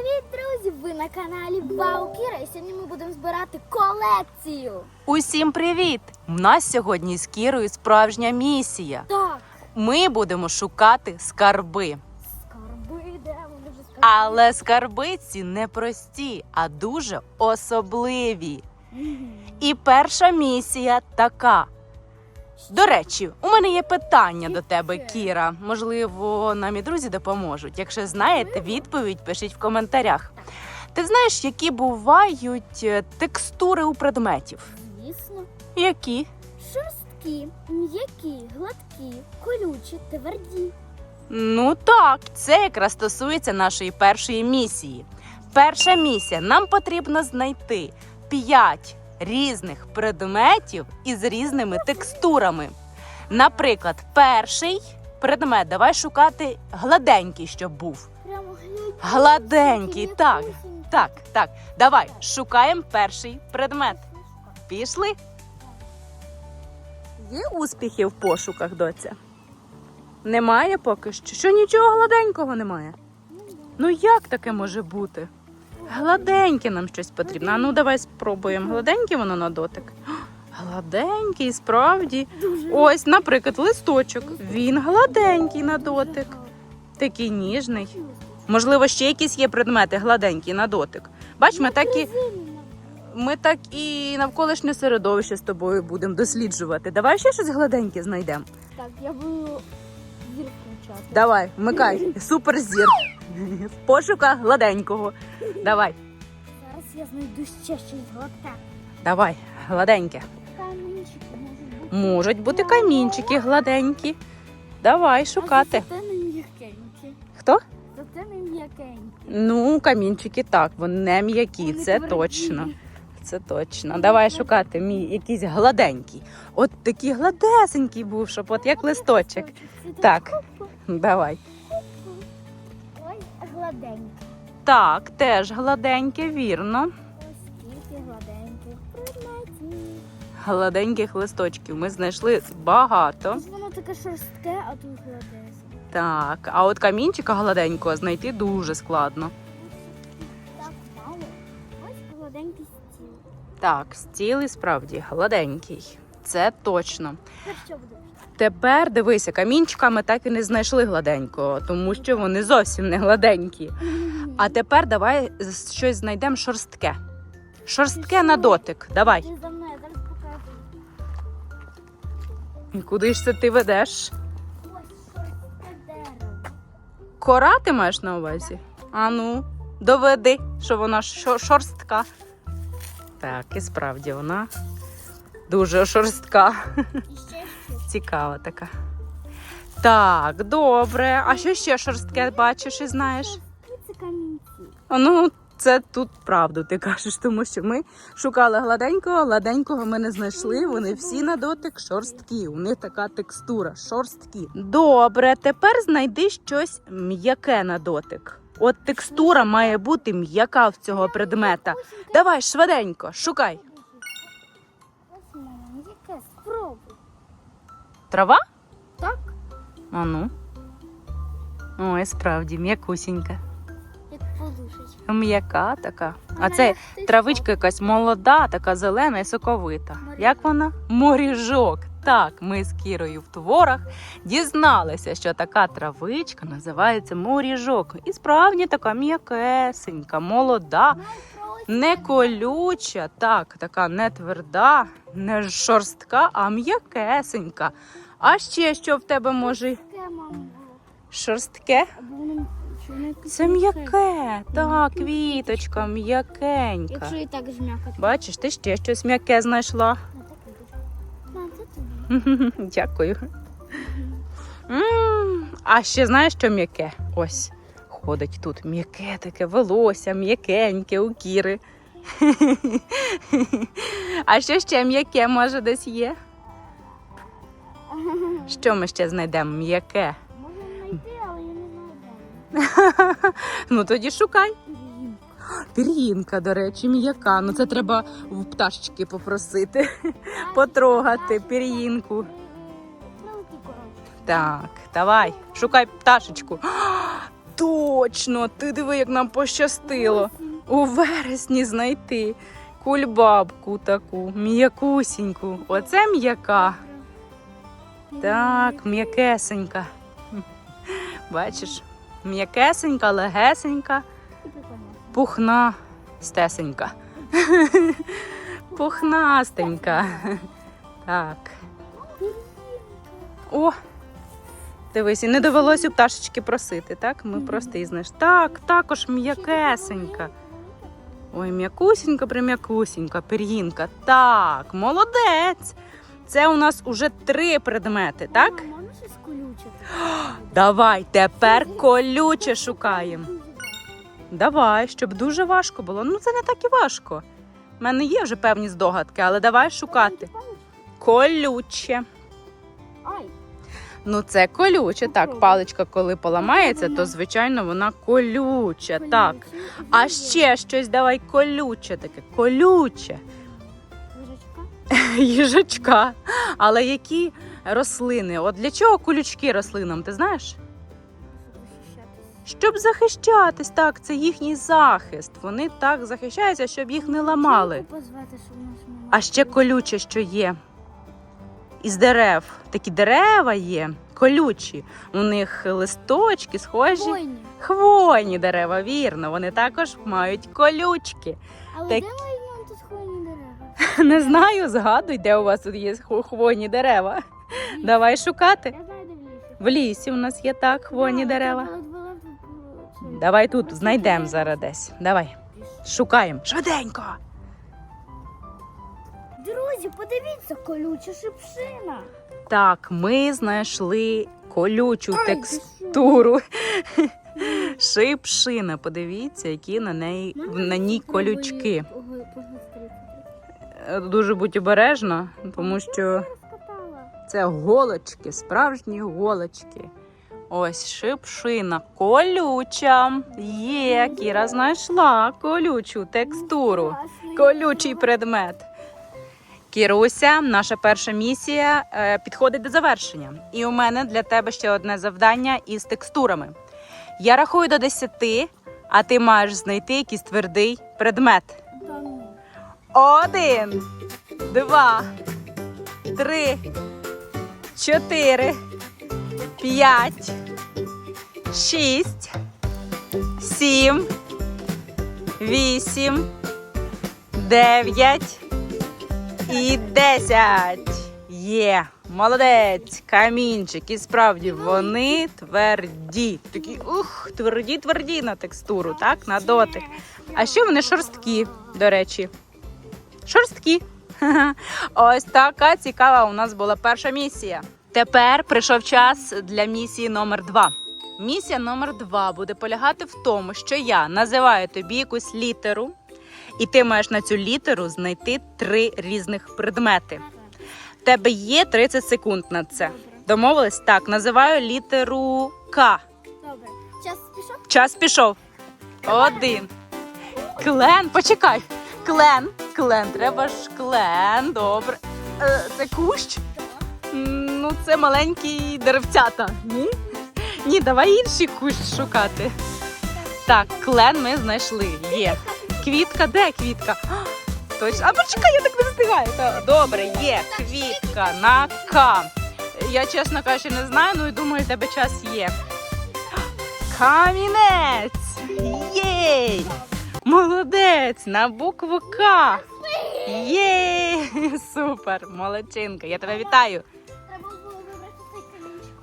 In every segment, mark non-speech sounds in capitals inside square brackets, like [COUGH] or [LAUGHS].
Привіт, друзі! Ви на каналі Вау Кіра, і сьогодні ми будемо збирати колекцію. Усім привіт! У нас сьогодні з Кірою справжня місія. Так, Ми будемо шукати скарби. скарби, де вони вже скарби. Але скарби ці не прості, а дуже особливі. І перша місія така. До речі, у мене є питання до тебе, Кіра. Можливо, нам і друзі допоможуть. Якщо знаєте, відповідь пишіть в коментарях. Ти знаєш, які бувають е, текстури у предметів? Звісно, Які? шорсткі, м'які, гладкі, колючі, тверді. Ну так, це якраз стосується нашої першої місії. Перша місія нам потрібно знайти 5 різних предметів із різними текстурами. Наприклад, перший предмет давай шукати гладенький, щоб був. Гладенький, так. Так, так, давай шукаємо перший предмет. Пішли. Є успіхи в пошуках, доця? Немає поки що. Що нічого гладенького немає. Ну як таке може бути? Гладеньке нам щось потрібно. А ну давай спробуємо. Гладеньке воно на дотик. Гладенький, справді. Ось, наприклад, листочок. Він гладенький на дотик. Такий ніжний. Можливо, ще якісь є предмети гладенькі на дотик. Бач, ми так і, ми так і навколишнє середовище з тобою будемо досліджувати. Давай ще щось гладеньке знайдемо. Так, я буду зір включати. Давай, вмикай, суперзір. В пошуках гладенького. Давай, Зараз я знайду ще щось гладке. давай, гладеньке. Камінчики можуть бути. Можуть бути камінчики гладенькі. Давай шукати. А не м'якенькі. Хто? Зате не м'якенькі. Ну, камінчики так, вони не м'які, це тверді. точно. Це точно. Давай шукати мій якийсь гладенький. От такий гладесенький був, щоб от як листочок. Так, давай. Ой, гладенькі. Так, теж гладеньке, вірно. Скільки гладеньких предметів. Гладеньких листочків ми знайшли багато. Воно таке шорстке, а тут гладесеньке. Так, а от камінчика гладенького знайти дуже складно. Так, стіл і справді гладенький. Це точно. Тепер дивися, камінчика ми так і не знайшли гладенького, тому що вони зовсім не гладенькі. А тепер давай щось знайдемо шорстке. Шорстке на дотик. Давай. Куди ж це ти ведеш? Кора ти маєш на увазі? Ану, доведи, що вона шорстка. Так, і справді вона дуже шорстка. Цікава така. Так, добре. А що ще шорстке бачиш і знаєш? Це камінці. Ну, це тут правду ти кажеш, тому що ми шукали гладенького, гладенького ми не знайшли. Вони всі на дотик шорсткі. У них така текстура, шорсткі. Добре, тепер знайди щось м'яке на дотик. От текстура має бути м'яка в цього предмета. Давай швиденько, шукай. Трава? Так, А ну. Ой, справді, м'якусінька. як подушечка. М'яка така. А це травичка якась молода, така зелена і соковита. Як вона? Моріжок. Так, ми з Кірою в творах дізналися, що така травичка називається моріжок. І справді така м'якесенька, молода, не колюча, так, така не тверда, не шорстка, а м'якесенька. А ще що в тебе може шорстке? Це м'яке, так, квіточка, м'якенька. Якщо і так. Бачиш, ти ще щось м'яке знайшла. [LAUGHS] Дякую. А ще знаєш, що м'яке? Ось ходить тут м'яке таке волосся, м'якеньке у кіри. [LAUGHS] А що ще м'яке може десь є? Що ми ще знайдемо м'яке? Можна знайти, але я не знаю. [LAUGHS] Ну тоді шукай. Пір'їнка, до речі, м'яка. Ну це треба в пташечки попросити, потрогати пір'їнку. Так, давай, шукай пташечку. Точно, ти диви, як нам пощастило. У вересні знайти кульбабку таку, м'якусіньку. Оце м'яка. Так, м'якесенька. Бачиш, м'якесенька, легесенька, пухна стесенька. [LAUGHS] Пухнастенька. Так. О, дивись, і не довелося у пташечки просити, так? Ми просто її знайшли. Так, також м'якесенька. Ой, м'якусінька, прим'якусінька, пір'їнка. Так, молодець. Це у нас уже три предмети, так? Давай, тепер колюче шукаємо. Давай, щоб дуже важко було. Ну, це не так і важко. У мене є вже певні здогадки, але давай шукати. Колюче. Ай, Ну, це колюче. Так, паличка, коли поламається, то звичайно вона колюча. Так. А ще щось давай колюче таке. Колюче. Їжачка. [LAUGHS] Але які рослини? От для чого колючки рослинам, ти знаєш? Щоб захищатись, так, це їхній захист. Вони так захищаються, щоб їх не ламали. А ще колюче, що є. Із дерев. Такі дерева є, колючі. У них листочки схожі. Хвойні. Хвойні дерева, вірно. Вони також мають колючки. Але Так. де ми візьмемо тут хвойні дерева? [LAUGHS] Не знаю, згадуй, де у вас тут є хво- хвойні дерева. Давай шукати. В лісі. У нас є так хвойні дерева. Давай тут знайдемо зараз десь. Давай. Шукаємо. Швиденько. Друзі, подивіться, колюча шипшина. Так, ми знайшли колючу Ай, текстуру. [LAUGHS] Шипшина. Подивіться, які на неї на ній колючки. Дуже будь обережна, тому що це голочки, справжні голочки. Ось шипшина колюча. Є, Кіра знайшла колючу текстуру. Колючий предмет. Кіруся, наша перша місія е, підходить до завершення. І у мене для тебе ще одне завдання із текстурами. Я рахую до 10, а ти маєш знайти якийсь твердий предмет. Один, два, три, чотири, п'ять, шість, сім, вісім, дев'ять і десять. Є. Молодець, камінчик. І справді вони тверді. Такі ух, тверді, тверді на текстуру, так? На дотик. А ще вони шорсткі, до речі. Шорсткі. [LAUGHS] Ось така цікава у нас була перша місія. Тепер прийшов час для місії номер два. Місія номер два буде полягати в тому, що я називаю тобі якусь літеру, і ти маєш на цю літеру знайти три різних предмети. В тебе є 30 секунд на це. Домовились? Так, називаю літеру К. Добре. Час пішов? Час пішов. Один. Клен, почекай. Клен. Клен. Треба ж клен. Добре. Е, це кущ? Це маленькі деревцята. Ні? Ні, давай інший кущ шукати. Так, клен ми знайшли. Є. Квітка, де квітка? А, Точно. А почекай, я так не встигаю. Добре, є квітка на К. Я, чесно кажучи, не знаю, ну і думаю, в тебе час є. Камінець! Єй! Молодець! На букву К! Єй! [LAUGHS] Супер! Молодчинка! Я тебе вітаю!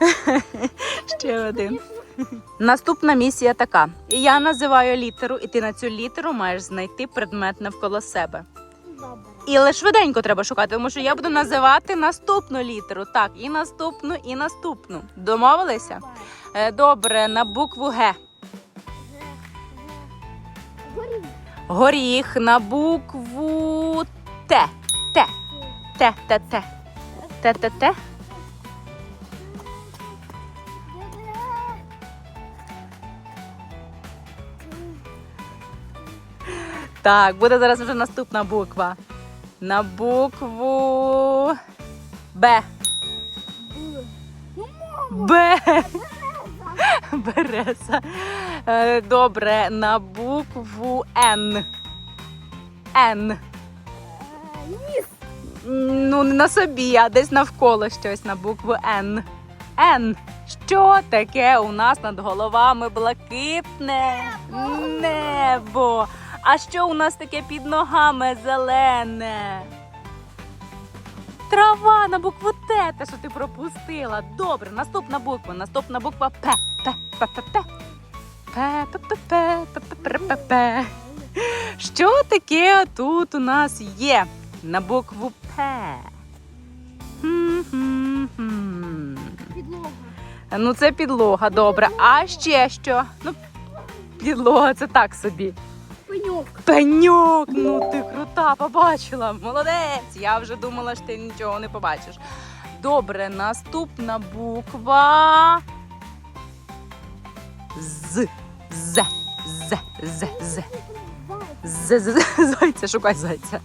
[LAUGHS] Ще один. Наступна місія така. Я називаю літеру, і ти на цю літеру маєш знайти предмет навколо себе. І але швиденько треба шукати, тому що я буду називати наступну літеру. Так, і наступну, і наступну. Домовилися? Е, Добре, на букву Г. Г, Г. Горів. Горіх на букву Т. Т. Т. Т. Т. Т. Т. Т. Так, буде зараз вже наступна буква. На букву Б. Б. Береза. Е, Добре, на букву Н. Н. Ніс. Ну, не на собі, а десь навколо щось на букву Н. Н. Що таке у нас над головами блакитне? Небо. А що у нас таке під ногами зелене? Трава на букву Т, те, що ти пропустила. Добре, наступна буква. Наступна буква П. П, П, П, П. П, П, П, П, П, П, П, П, П. Що таке тут у нас є? На букву П. Підлога. Ну, це підлога, добре. А ще що? Ну, підлога це так собі. Пеньок. Пеньок, ну ти крута, побачила. Молодець. Я вже думала, що ти нічого не побачиш. Добре, наступна буква. З. З. З. З. З. З. З. Зайця, шукай зайця.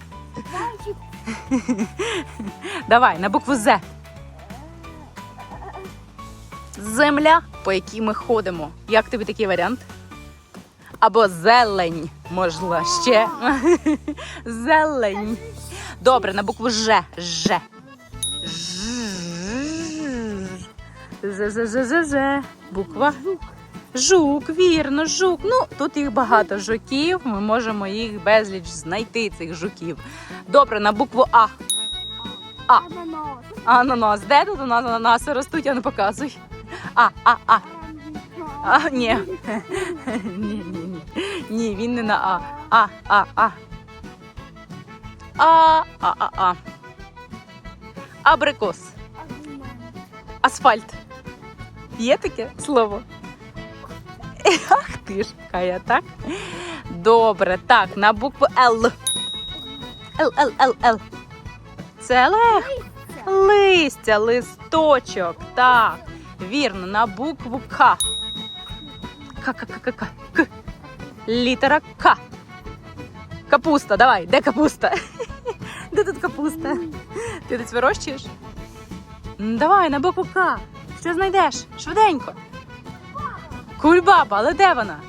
Давай, на букву З. Земля, по якій ми ходимо. Як тобі такий варіант? Або зелень, можливо, ще. [LAUGHS] Зелень. Добре, на букву Ж. Ж. З. Буква. Жук. Вірно, жук. Ну, тут їх багато жуків. Ми можемо їх безліч знайти, цих жуків. Добре, на букву А. А. Ананас. Де тут у нас ананаси ростуть, а не показуй. А, а, а. А, ні. [LAUGHS] Ні, ні, ні. Він не на А. А, а, а. А, а, а, а. Абрикос. Асфальт. Є таке слово? Ах ти ж, Кая, так? Добре, так, на букву Л. Л, Л, Л, Л. Це легко. Листя, листочок. Так. Вірно, на букву К. К, К, К, К, К. К. Літера К. Капуста, давай, де капуста? [LAUGHS] Де тут капуста? Ти десь вирощуєш? Давай, на букву К. Що знайдеш? Швиденько. Кульбаба, але де вона?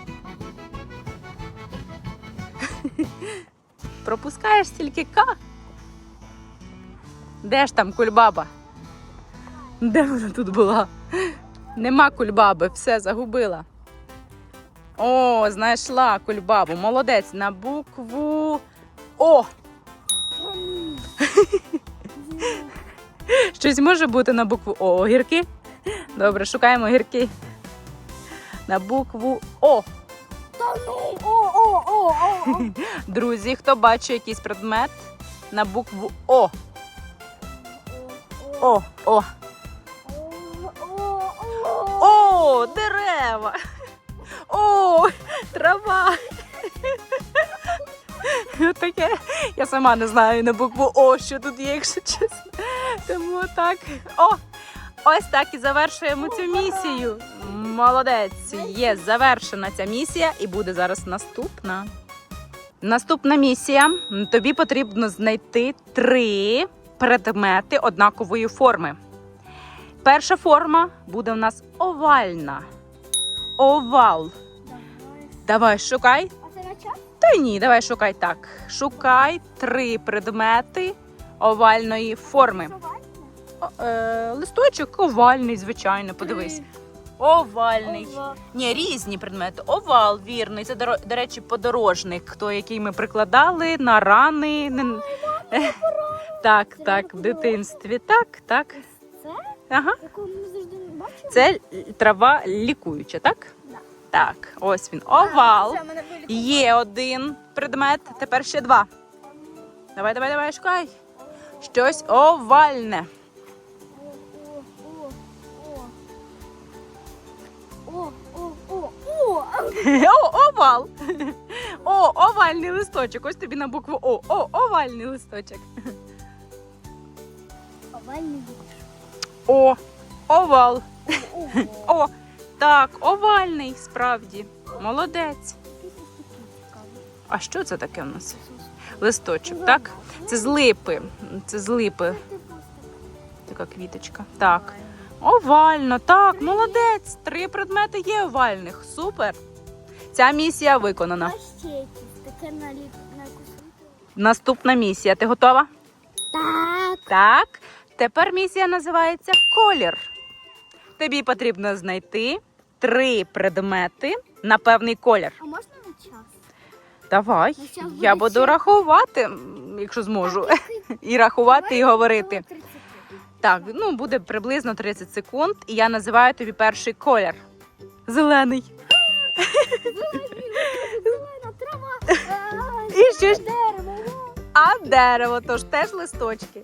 [LAUGHS] Пропускаєш тільки К. Де ж там кульбаба? Де вона тут була? Нема кульбаби, все загубила. О, знайшла кульбабу. Молодець на букву О. [LAUGHS] Щось може бути на букву О. Огірки? Добре, шукаємо огірки. На букву О. [LAUGHS] Друзі, хто бачить якийсь предмет на букву О. О, О. О, дерева. О, трава. Таке. Я сама не знаю на букву О, що тут є, якщо чесно. Тому так. О, ось так і завершуємо цю місію. Молодець, є завершена ця місія, і буде зараз наступна. Наступна місія. Тобі потрібно знайти три предмети однакової форми. Перша форма буде в нас овальна. Овал. Давай шукай. А це на час? Та ні, давай шукай так. Шукай три предмети овальної форми. О, е, листочок овальний, звичайно, подивись. Овальний. Ні, різні предмети. Овал, вірний. Це, до, до речі, подорожник, той, який ми прикладали на рани. Не- [LAUGHS] Так, Це так, в дитинстві. Так, так. Це? Ага. Яку ми завжди не бачили? Це трава лікуюча, так? Так, ось він. Овал. Є один предмет, тепер ще два. Давай, давай, давай, шукай. Щось овальне. О, овал. О, овальний листочок. Ось тобі на букву О. О, овальний листочок. Овальний листочок. О, овал. О, так, овальний, справді. Молодець. А що це таке у нас? Листочок, так? Це з липи. Це з липи. Така квіточка. Так. Овально, так, молодець. Три предмети є овальних. Супер. Ця місія виконана. Наступна місія. Ти готова? Так. Так. Тепер місія називається колір. Тобі потрібно знайти три предмети на певний колір. А можна на час? Давай, Ну, щас я буду ще. рахувати, якщо зможу, [LAUGHS] і рахувати, і говорити. Так, ну буде приблизно 30 секунд, і я називаю тобі перший колір. Зелений. Зелена трава. І що ж? Дерево. А дерево, тож теж листочки.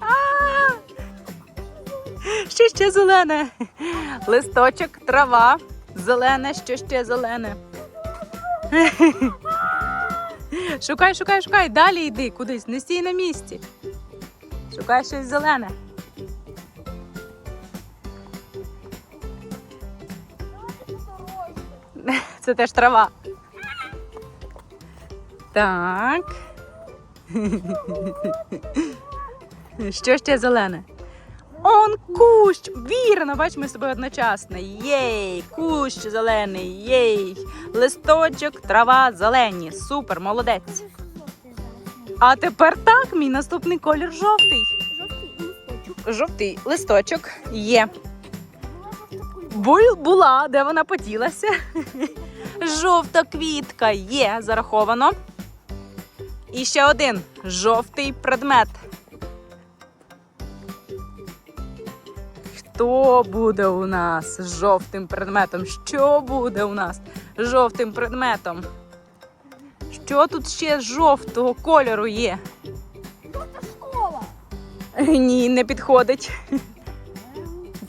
А! Що ще зелене? Листочок, трава, зелене, що ще зелене. Шукай, шукай, шукай. Далі йди кудись, не стій на місці. Шукай щось зелене. Це теж трава. Так. Що ще зелене? Он кущ! Вірно, бач, ми з тобою одночасно. Єй! Кущ зелений, єй! Листочок, трава, зелені. Супер, молодець. А тепер так, мій наступний колір жовтий. Жовтий листочок. Є. Буль була, де вона поділася. Жовта квітка є, зараховано. І ще один жовтий предмет. Хто буде у нас з жовтим предметом? Що буде у нас з жовтим предметом? Що тут ще з жовтого кольору є? Школа. Ні, не підходить,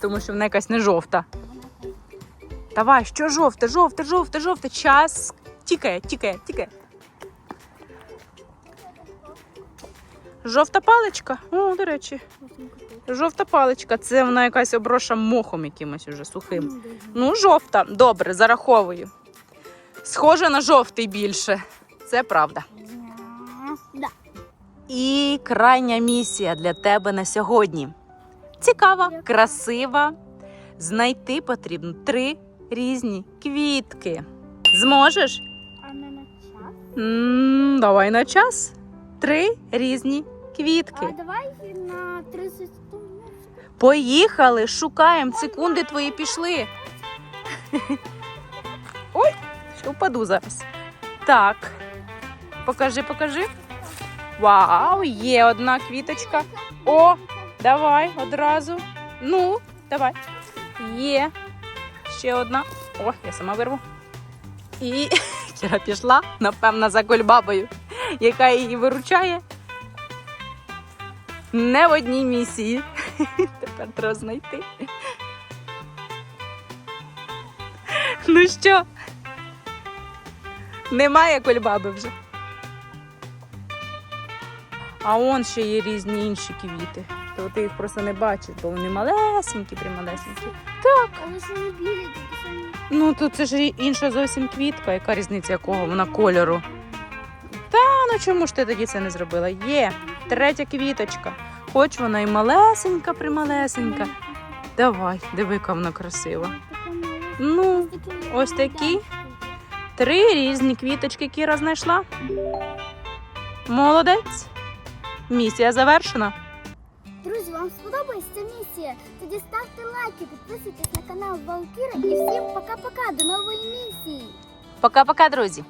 тому що вона якась не жовта. Давай, що жовте, жовте, жовте, жовте. Час тікає, тікає, тікає. Жовта паличка. О, до речі, жовта паличка. Це вона якась оброша мохом якимось уже сухим. Ну, жовта. Добре, зараховую. Схоже на жовтий більше. Це правда. Да. І крайня місія для тебе на сьогодні. Цікава, красива. Знайти потрібно три різні квітки. Зможеш? А не на час? м давай на час. Три різні квітки. А давай на 30 секунд. Поїхали, шукаємо. Секунди твої пішли. Ой, ще впаду зараз. Так. Покажи, покажи. Вау, є одна квіточка. О, давай одразу. Ну, давай. Є. Ще одна. О, я сама вирву. І [LAUGHS] Кіра пішла, напевно, за кольбабою, яка її виручає. Не в одній місії. [LAUGHS] Тепер треба знайти. Ну що? Немає кольбаби вже. А он ще є різні інші квіти. То ти їх просто не бачиш, бо вони малесенькі, прималесенькі. Але ж вони білі, такі самі. Ну то це ж інша зовсім квітка. Яка різниця якого вона кольору? Та ну чому ж ти тоді це не зробила? Є третя квіточка. Хоч вона і малесенька, прималесенька. Давай, диви, вона красива. Ну, Ось такі три різні квіточки Кіра знайшла. Молодець. Місія завершена. Друзі, вам сподобається ця місія? Тоді ставте лайки, підписуйтесь на канал Валкіра і всім пока-пока, до нової місії! Пока-пока, друзі.